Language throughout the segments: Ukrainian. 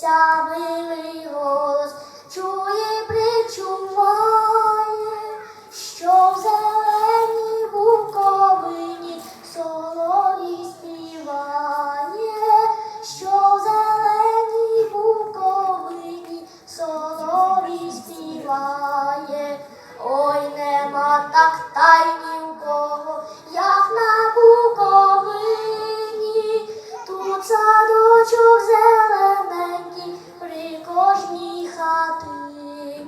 Отця милий голос чує, причуває, що в зеленій буковині соловій співає, що в зеленій буковині соловій співає, ой нема так тайні. Як на буковині, тут садочок порожній хатині,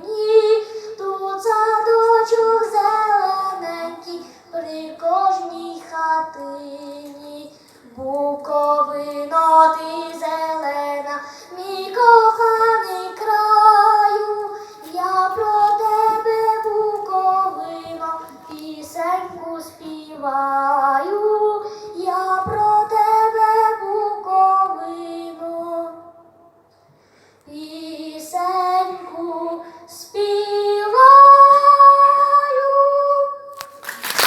тут садочок зелененький, при кожній хатині, буковино ти зелена, мій коханий краю, я про тебе буковино, пісеньку співаю, я про